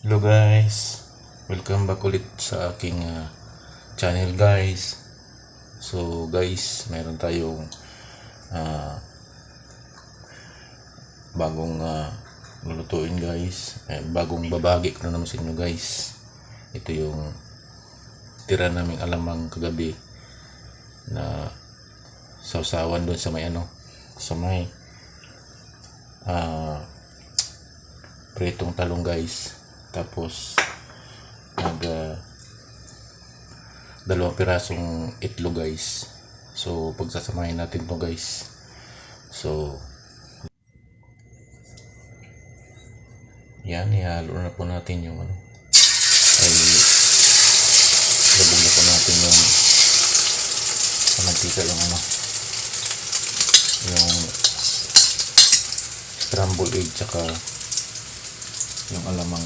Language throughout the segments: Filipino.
Hello guys, welcome back ulit sa aking ah, channel guys. So guys, meron tayong ah, bagong ah, lulutuin guys. Eh, bagong babagi ko na naman sa inyo guys. Ito yung tira naming alamang kagabi na sausawan doon sa may ano, sa may ah pritong talong guys tapos nag ah, dalawang pirasong itlog guys. So pagsasamahin natin to guys. So yan ihalo na po natin yung ano. Ay labog na po natin yung mantika yung ano. Yung scrambled egg tsaka yung alamang.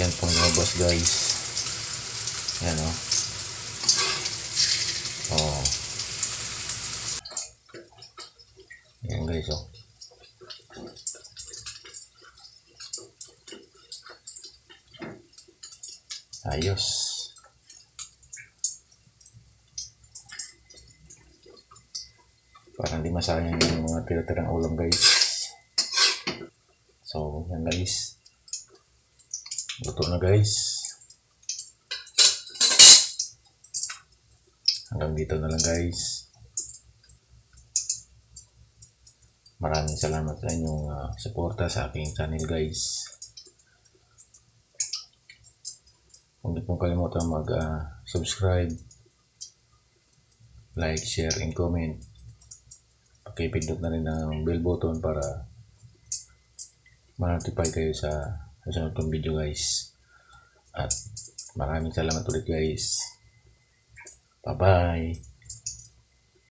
Yan pong lumabas guys. Yan o oh. yan guys oh. Ayos para hindi masayang yung mga tira-tirang ulam guys. So yan guys. Luto na guys. Hanggang dito na lang guys. Maraming salamat sa inyong ah, suporta sa aking channel guys. Huwag niyo pong kalimutan mag ah, subscribe like, share, and comment pakipindot na rin ng bell button para ma-notify kayo sa susunod kong video guys. At maraming salamat ulit guys. Bye bye